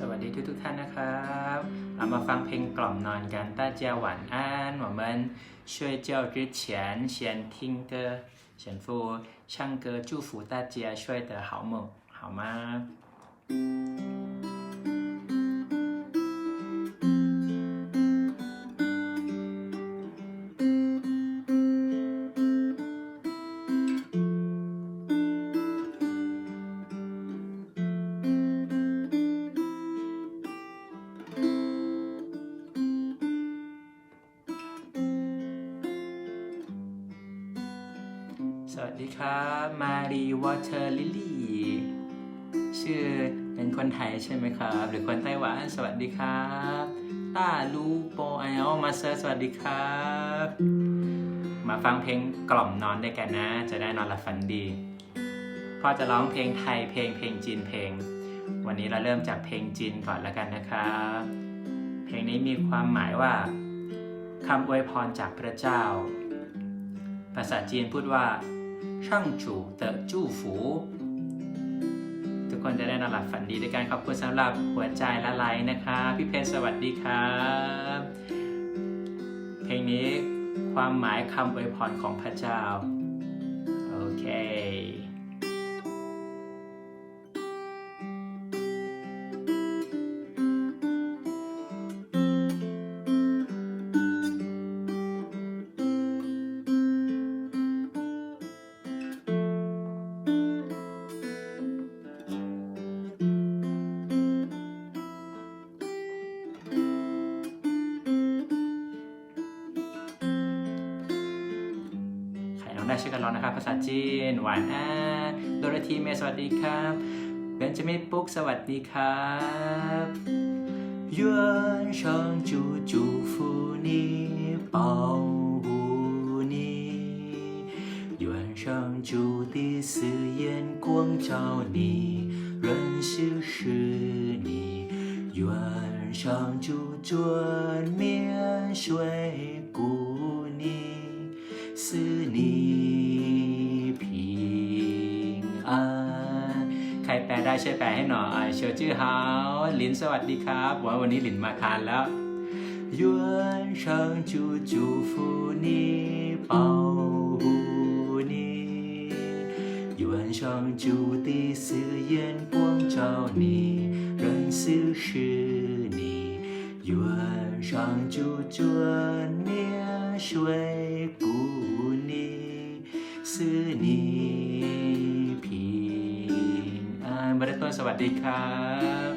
สวัสดีทุกทุกๆท่านนะครับเรามาฟังเพลงกล่อมนอนกัน大家晚安我们睡觉之前先听歌选副唱歌祝福大家睡得好梦好吗 ครับมารีวอเตอร์ลิลี่ชื่อเป็นคนไทยใช่ไหมครับ หรือคนไต้หวันสวัสดีครับต้าลูโปไอออมาเซอร์สวัสดีครับ มาฟังเพลงกล่อมนอนด้วยกันนะ จะได้นอนหลับฝันดีพ่อจะร้องเพลงไทยเพลงเพลงจีนเพลง วันนี้เราเริ่มจากเพลงจีนก่อนแล้วกันนะครับ เพลงนี้มีความหมายว่าคำอวยพรจากพระเจ้า ภาษาจีนพูดว่า ช่างจูเตอจูฝูทุกคนจะได้นอนหลับฝันดีด้วยกันขอบคุณสำหรับหัวใจและไลค์นะคะพี่เพชรสวัสดีครับ เพลงนี้ความหมายคำอวยพรของพระเจ้า นร้องนะครับ ภาษาจีน หวานอ่าโดโรธีเมย์สวัสดีครับเบนจามินปุ๊กสวัสดีครับ愿上主祝福你，保护你。愿上主的慈眼光照你，认识是你。愿上主转面水顾你。赐你 ได้ช่วยแปลให้หน่อยเชิญชื่อเฮาลินสวัสดีครับว่าวันนี้ลินมาคานแล้วยวนเชิงจูจูฟูนีเป่าหูนียวนเชิงจูตีซื่อเย็นปวงเจ้านี人ซื่อชื่อนียวนเชิงจูจวนเนี่ยช่วยกูนีซื่อนี สวัสดีครับ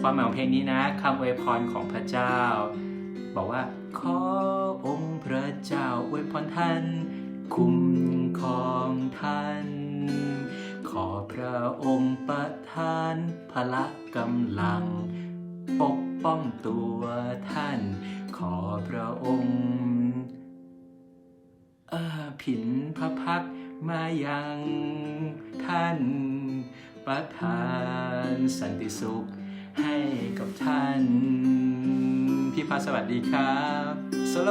ความหมายของเพลงนี้นะคำอวยพรของพระเจ้า บอกว่า ขอองค์พระเจ้าอวยพรท่าน คุ้มครองท่าน ขอพระองค์ประทานพละกำลัง ปกป้องตัวท่าน ขอพระองค์ผินพระพักมายังท่าน ประทานสันติสุขให้กับท่าน พี่พาสสวัสดีครับโซโล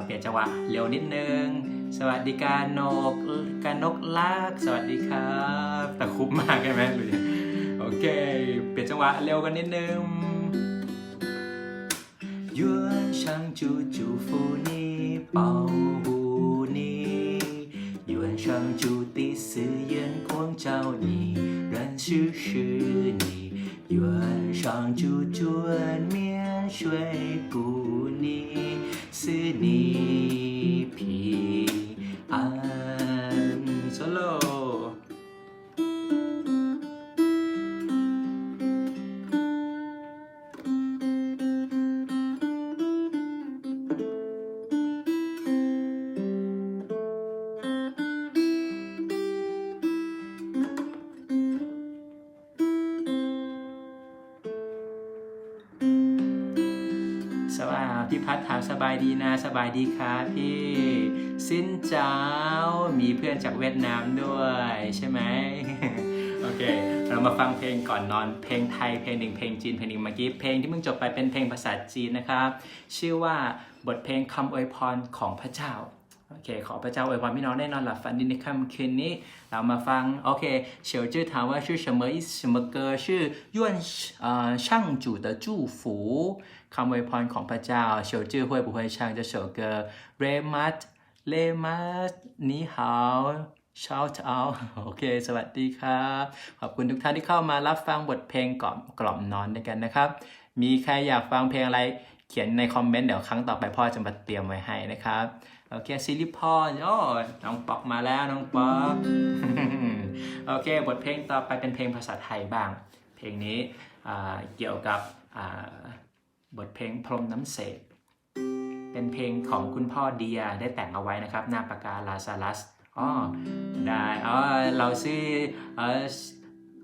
เราเปลี่ยนจังหวะเร็วนิดนึง สวัสดีการนกการนกลาก สวัสดีครับแต่คุบมากใช่ไหมหรือโอเค เปลี่ยนจังหวะเร็วกันนิดนึง愿上主祝福你，保护你。愿上主的慈眼光照你，认识是你。 原上煮尊面水不腻，是你品。 พัฒน์ถามสบายดีนะสบายดีครับพี่ สินเจ้า มีเพื่อนจากเวียดนามด้วยใช่ไหมโอเค เรามาฟังเพลงก่อนนอน เพลงไทยเพลงหนึ่งเพลงจีนเพลงหนึ่งเมื่อกี้เพลงที่เพิ่งจบไปเป็นเพลงภาษาจีนนะครับ ชื่อว่าบทเพลงคำอวยพรของพระเจ้า โอเค ขอพระเจ้าอวยพรพี่น้องได้นอนหลับฝันดีในค่ำคืนนี้ เรามาฟัง โอเคเฉียวจื้อถามว่าชื่อ什么意思什么歌是愿呃上主的祝福คำอวยพรของพระเจ้าเฉียวจื้อ会不会唱这首歌 เรมัดเลมัดนี่ฮาว shout out โอเค สวัสดีครับ ขอบคุณทุกท่านที่เข้ามารับฟังบทเพลงกล่อมกล่อมนอนด้วยกันนะครับ มีใครอยากฟังเพลงอะไรเขียนในคอมเมนต์เดี๋ยวครั้งต่อไปพ่อจะมาเตรียมไว้ให้นะครับ โอเคซิลิพอนโอ้น้องป๊อกมาแล้วน้องป๊อกโอเค บทเพลงต่อไปเป็นเพลงภาษาไทยบ้าง เพลงนี้เกี่ยวกับบทเพลงพรมน้ำเสกเป็นเพลงของคุณพ่อเดียได้แต่งเอาไว้นะครับ หน้าปากกาลาซาลัสอ๋อได้อ๋อเราซื้อเออ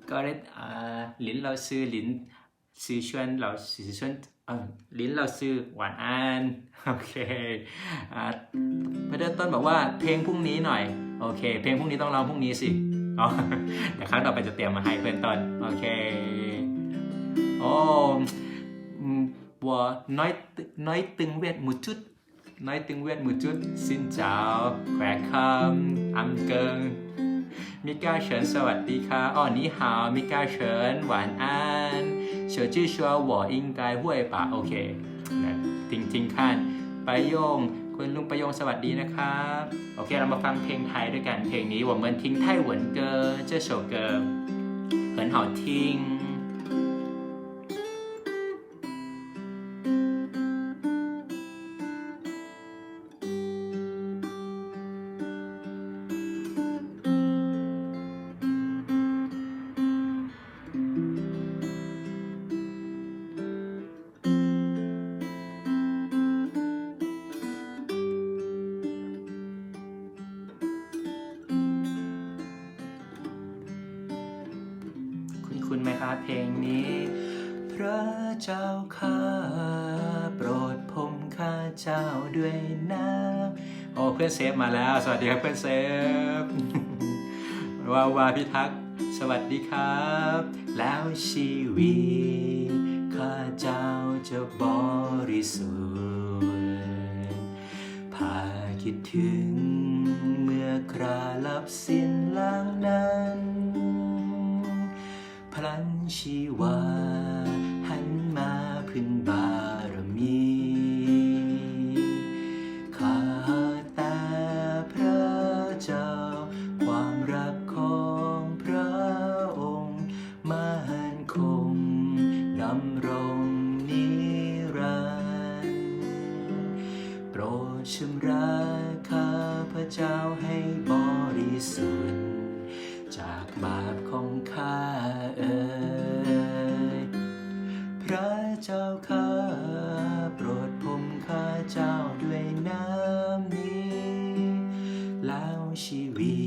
ก็ได้ลินเราซื้อลินซื้อชวนเราซื้อชวนลินเราซื้อหวานอันโอเค เดอร์ตันบอกว่าเพลงพรุ่งนี้หน่อย โอเค เพลงพรุ่งนี้ต้องร้องพรุ่งนี้สิอ๋อแต่ครั้งต่อไปจะเตรียมมาให้เพื่อนต้นโอเคโอ้บัวน้อยน้อยตึงเวทมุจุดน้อยตึงเวทมุจุดสินเจ้าแขวคำอัมเกิงมิก้าเฉินสวัสดีค่ะอ๋อนี่ฮาวมิก้าเฉินหวานอันเฉยชื่อชัวหัวอิงกายห้วยป่าโอเคทิ้งทิ้งข้านไปโยง คุณลุงประยงสวัสดีนะครับ โอเคเรามาฟังเพลงไทยด้วยกันเพลงนี้ว่าเหมือนทิ้งไทยหวนเกอเจ้าโฉเกอเหินหอทิ้ง เจ้าข้าโปรดผมข้าเจ้าด้วยน้ำโอ้เพื่อนเซฟมาแล้ว สวัสดีครับเพื่อนเซฟวาวาพิทักษ์สวัสดีครับ แล้วชีวิตข้าเจ้าจะบริสุทธิ์พาคิดถึงเมื่อคราลับสิ้นล้างนั้นพลันชีวา ชำระข้าพระเจ้าให้บริสุทธิ์ จากบาปของข้าเอ่ยพระเจ้าข้าโปรดผมข้าเจ้าด้วยน้ำนี้ แล้วชีวิ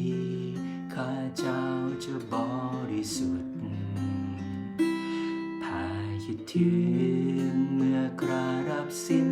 ตข้าเจ้าจะบริสุทธิ์พาคิดถึงเมื่อกรารับสิ้น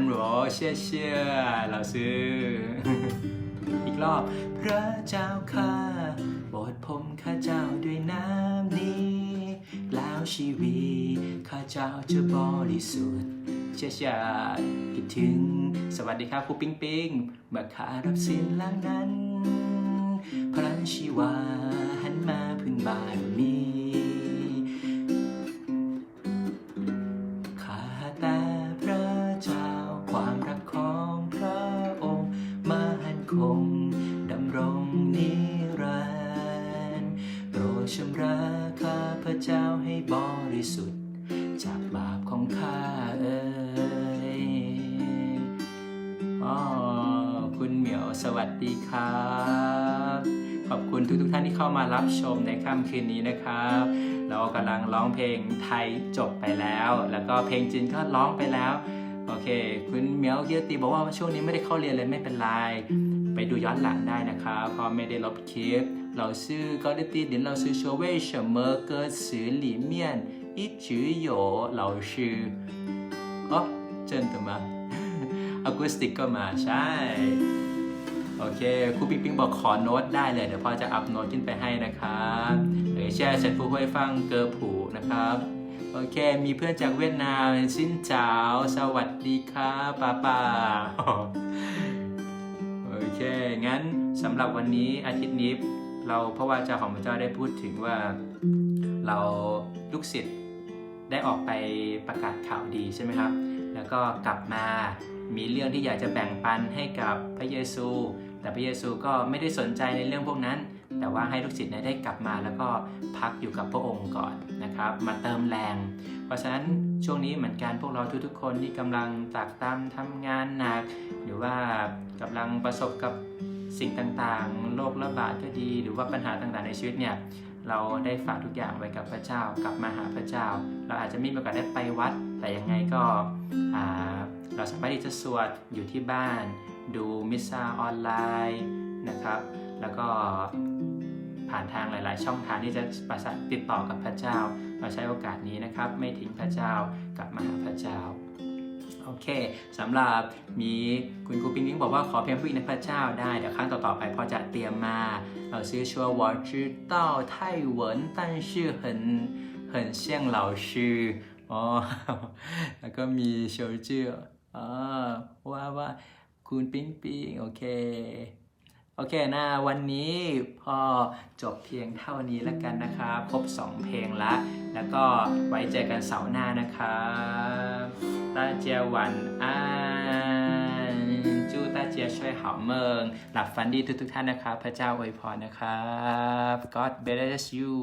นโรเชื่อเชื่อเราซื้อ อีกรอบ พระเจ้าข้าบทผมข้าเจ้าด้วยน้ำนี้ แล้วชีวิตข้าเจ้าจะบริสุทธิ์เชื่อเชื่คิดถึง สวัสดีครับครูปิงปิงเมื่อข้ารับสิ้นล้งนั้น พระชีวาหันมาพื้นบ้านมี คุณทุกๆท่านที่เข้ามารับชมในค่ำคืนนี้นะครับ เรากำลังร้องเพลงไทยจบไปแล้ว แล้วก็เพลงจีนก็ร้องไปแล้วโอเค คุณเมียวเกียตีบอกว่าช่วงนี้ไม่ได้เข้าเรียนเลยไม่เป็นไรไปดูย้อนหลังได้นะครับพอไม่ได้ลบคลิป เราซื้อก็ได้ตีเดี๋ยวเราซื้อชัวเว่ยเฉมอเกิดเสือหลี่เมียนอีจือโยเราชื่ออ๋อเจนถูกไหมอคูสติกก็มาใช่ โอเคครูปิ๊งปิ๊งบอกขอโน้ตได้เลย เดี๋ยวพ่อจะอัพโน้ตขึ้นไปให้นะครับหรือแช่เสร็จผู้ให้ฟังเกอร์ผูนะครับ โอเค มีเพื่อนจากเวียดนามซินเจ้าสวัสดีครับป้าป้าโอเค งั้นสำหรับวันนี้อาทิตย์นี้เราเพราะว่าเจ้าของพระเจ้าได้พูดถึงว่าเราลูกศิษย์ได้ออกไปประกาศข่าวดีใช่ไหมครับ แล้วก็กลับมามีเรื่องที่อยากจะแบ่งปันให้กับพระเยซู แต่พระเยซูก็ไม่ได้สนใจในเรื่องพวกนั้น แต่ว่าให้ลูกศิษย์ได้กลับมาแล้วก็พักอยู่กับพระองค์ก่อนนะครับ มาเติมแรง เพราะฉะนั้นช่วงนี้เหมือนกันพวกเราทุกๆ คนที่กำลังตากตามทำงานหนัก หรือว่ากำลังประสบกับสิ่งต่างๆ โรคระบาดก็ดี หรือว่าปัญหาต่างๆในชีวิตเนี่ยเราได้ฝากทุกอย่างไว้กับพระเจ้ากลับมาหาพระเจ้า เราอาจจะไม่มีโอกาสได้ไปวัด แต่ยังไงก็เราสามารถที่จะสวดอยู่ที่บ้าน ดูมิสซาออนไลน์นะครับ แล้วก็ผ่านทางหลาย ๆ ช่องทางที่จะประสานติดต่อกับพระเจ้า เราใช้โอกาสนี้นะครับ ไม่ทิ้งพระเจ้ากลับมาหาพระเจ้า โอเคสำหรับมีคุณครูปิงปิงบอกว่าขอเพลงผู้หญิงในพระเจ้าได้ เดี๋ยวครั้งต่อ ๆ ไปพอจะเตรียมมาเราซื้อชัว我知道泰文但是很很像老师อ๋อ แล้วก็มีโชจื่ออ๋อว่าว่า คุณปิ๊งปิ๊งโอเค โอเคนะวันนี้พอจบเพียงเท่านี้แล้วกันนะครับครบ 2 เพลงละแล้วก็ไว้เจอกันเสาร์หน้านะครับตาเจียวันอันจู้ตาเจียช่วยหอมเมือง หลับฝันดีทุกทุกท่านนะครับ พระเจ้าอวยพรนะครับ God bless you